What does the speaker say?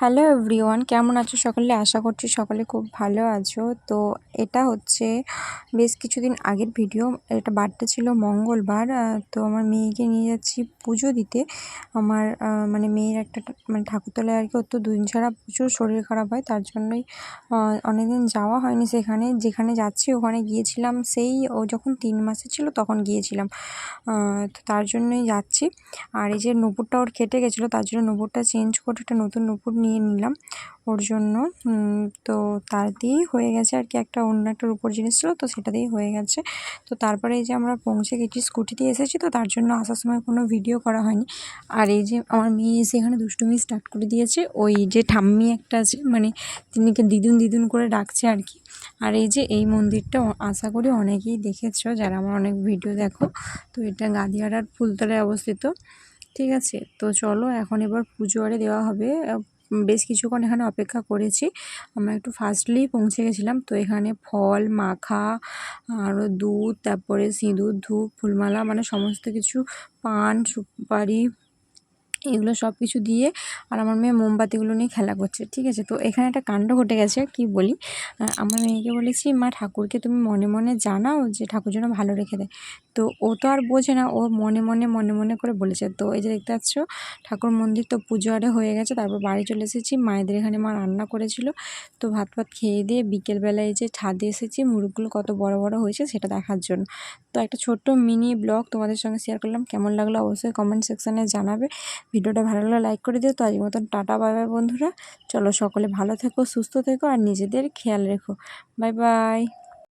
Hello everyone কেমন আছো সকলে? আশা করছি সকলে খুব ভালো আছো। তো এটা হচ্ছে বেশ কিছুদিন আগের ভিডিও এটা বার্থডে ছিল মঙ্গলবার তো আমার মেয়েকে নিয়ে যাচ্ছি পুজো দিতে। আমার মানে মেয়ের একটা মানে ঠাকুরতলায় আর কি অত দুদিন ছাড়া প্রচুর শরীর খারাপ হয়, তার জন্যই অনেকদিন যাওয়া হয়নি সেখানে। যেখানে যাচ্ছি ওখানে গিয়েছিলাম, সেই ও যখন তিন মাসে ছিল তখন গিয়েছিলাম। তো তার জন্যই যাচ্ছি। আর এই যে নুপুরটা ওর কেটে গেছিল, তার জন্য নুপুরটা চেঞ্জ করে একটা নতুন নুপুর নিয়ে নিলাম। ওর জন্য তো তার দিয়েই হয়ে গেছে আর কি একটা অন্য একটা রূপোর জিনিস ছিল, তো সেটা দিয়েই হয়ে গেছে। তো তারপরে এই যে আমরা পৌঁছে গেছি স্কুটিতে এসেছি, তো তার জন্য আসার সময় কোনো ভিডিও করা হয়নি। আর এই যে আমার মেয়ে এসে এখানে দুষ্টুমি স্টার্ট করে দিয়েছে, ওই যে ঠাম্মি একটা আছে মানে তিনিকে দিদুন দিদুন করে ডাকছে আর কি। আর এই যে এই মন্দিরটা আশা করি অনেকেই দেখেছ, যারা আমার অনেক ভিডিও দেখো, তো এটা গাদিয়াড়ার ফুলতলায় অবস্থিত। ঠিক আছে, তো চলো এখন এবার পুজো আরে দেওয়া হবে। বেশ কিছুক্ষণ এখানে অপেক্ষা করেছি। আমরা একটু ফার্স্টলি পৌঁছে গেছিলাম। তো এখানে ফল, মাখা আরও দুধ, তারপরে সিঁদুর, ধূপ, ফুলমালা মানে সমস্ত কিছু, পান, সুপারি এগুলো সব কিছু দিয়ে আর আমার মেয়ে মোমবাতিগুলো নিয়ে খেলা করছে, ঠিক আছে? তো এখানে একটা কাণ্ড ঘটে গেছে, কি বলি? আমার মেয়েকে বলেছি, মা, ঠাকুরকে তুমি মনে মনে জানাও যে ঠাকুর যেন ভালো রেখে দেয়। তো ও তো আর বোঝে না, ও মনে মনে মনে মনে করে বলেছে। তো এই যে দেখতে পাচ্ছ, ঠাকুর মন্দির তো পুজো আরে হয়ে গেছে, তারপর বাড়ি চলে এসেছি। মায়েদের এখানে মা রান্না করেছিল। তো ভাত ভাত খেয়ে দিয়ে বিকেলবেলায় যে ছাদে এসেছি, মুরগগুলো কত বড় বড় হয়েছে সেটা দেখার জন্য। তো একটা ছোট্ট মিনি ব্লগ তোমাদের সঙ্গে শেয়ার করলাম, কেমন লাগল অবশ্যই কমেন্ট সেকশানে জানাবে। ভিডিওটা ভালো লাগলে লাইক করে দিও। তো আজ মতন টাটা, বাই বাই বন্ধুরা। চলো সকলে ভালো থেকো, সুস্থ থেকো আর নিজেদের খেয়াল রেখো। Bye bye.